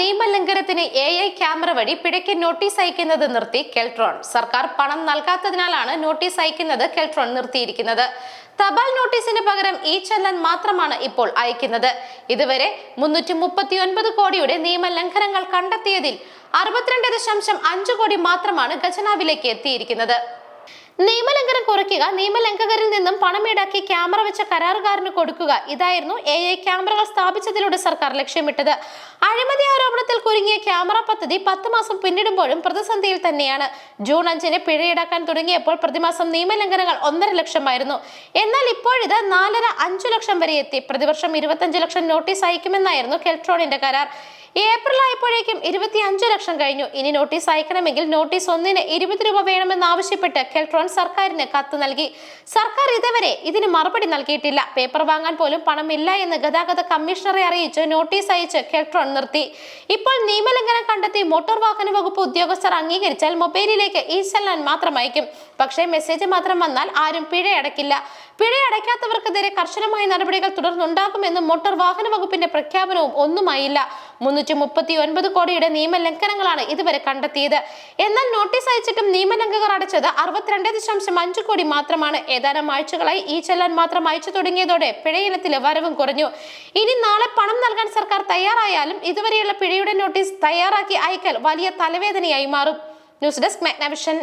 നിയമലംഘനത്തിന് A I camera വഴി പിഴയ്ക്ക് notice അയക്കുന്നത് നിർത്തി കെൽട്രോൺ. സർക്കാർ പണം നൽകാത്തതിനാലാണ് നോട്ടീസ് അയക്കുന്നത് കെൽട്രോൺ നിർത്തിയിരിക്കുന്നത്. തപാൽ നോട്ടീസിന് പകരം ഈ ചലൻ മാത്രമാണ് ഇപ്പോൾ അയക്കുന്നത്. ഇതുവരെ മുന്നൂറ്റി മുപ്പത്തി ഒൻപത് കോടിയുടെ നിയമലംഘനങ്ങൾ കണ്ടെത്തിയതിൽ അറുപത്തിരണ്ട് ദശാംശം അഞ്ച് കോടി മാത്രമാണ് ഖജനാവിലേക്ക് എത്തിയിരിക്കുന്നത്. നിയമലംഘനം കുറയ്ക്കുക നിയമലംഘകരിൽ നിന്നും പണം ഈടാക്കി ക്യാമറ വെച്ച കരാറുകാരന് കൊടുക്കുക. ഇതായിരുന്നു എ ഐ ക്യാമറകൾ സ്ഥാപിച്ചതിലൂടെ സർക്കാർ ലക്ഷ്യമിട്ടത്. അഴിമതി ആരോപണത്തിൽ കുരുങ്ങിയ ക്യാമറ പദ്ധതി പത്ത് മാസം പിന്നിടുമ്പോഴും പ്രതിസന്ധിയിൽ തന്നെയാണ്. ജൂൺ അഞ്ചിന് പിഴ ഈടാക്കാൻ തുടങ്ങിയപ്പോൾ പ്രതിമാസം നിയമലംഘനങ്ങൾ ഒന്നര ലക്ഷമായിരുന്നു. എന്നാൽ ഇപ്പോഴിത് നാലര അഞ്ചു ലക്ഷം വരെ എത്തി. പ്രതിവർഷം ഇരുപത്തഞ്ച് ലക്ഷം നോട്ടീസ് അയക്കുമെന്നായിരുന്നു കെൽട്രോണിന്റെ കരാർ. ഏപ്രിൽ ആയപ്പോഴേക്കും ഇരുപത്തി അഞ്ച് ലക്ഷം കഴിഞ്ഞു. ഇനി നോട്ടീസ് അയക്കണമെങ്കിൽ നോട്ടീസ് ഒന്നിന് ഇരുപത് രൂപ വേണമെന്നാവശ്യപ്പെട്ട് കെൽട്രോൺ സർക്കാരിന് കത്ത് നൽകി. സർക്കാർ ഇതുവരെ ഇതിന് മറുപടി നൽകിയിട്ടില്ല. പേപ്പർ വാങ്ങാൻ പോലും പണമില്ല എന്ന് ഗതാഗത കമ്മീഷണറെ അറിയിച്ച് നോട്ടീസ് അയച്ച് കെൽട്രോൺ നിർത്തി. ഇപ്പോൾ നിയമലംഘനം കണ്ടെത്തി മോട്ടോർ വാഹന വകുപ്പ് ഉദ്യോഗസ്ഥർ അംഗീകരിച്ചാൽ മൊബൈലിലേക്ക് ഈ ചെല്ലാൻ മാത്രം അയക്കും. പക്ഷേ മെസ്സേജ് മാത്രം വന്നാൽ ആരും പിഴ അടയ്ക്കില്ല പിഴ അടയ്ക്കാത്തവർക്കെതിരെ കർശനമായ നടപടികൾ തുടർന്നുണ്ടാകുമെന്ന് മോട്ടോർ വാഹന വകുപ്പിന്റെ പ്രഖ്യാപനവും ഒന്നുമായില്ല. മുന്നൂറ്റി മുപ്പത്തി ഒൻപത് കോടിയുടെ നിയമലംഘനങ്ങളാണ് ഇതുവരെ കണ്ടെത്തിയത്. എന്നാൽ നോട്ടീസ് അയച്ചിട്ടും നിയമലംഘകർ അടച്ചത് അറുപത്തിരണ്ട് ദശാംശം അഞ്ച് കോടി മാത്രമാണ്. ഏതാനും ആഴ്ചകളായി ഈ ചെല്ലാൻ മാത്രം അയച്ചു തുടങ്ങിയതോടെ പിഴയിനത്തിലെ വരവും കുറഞ്ഞു. ഇനി നാളെ പണം നൽകാൻ സർക്കാർ തയ്യാറായാലും ഇതുവരെയുള്ള പിഴയുടെ നോട്ടീസ് തയ്യാറാക്കി അയക്കൽ വലിയ തലവേദനയായി മാറും. News desk Magnavision.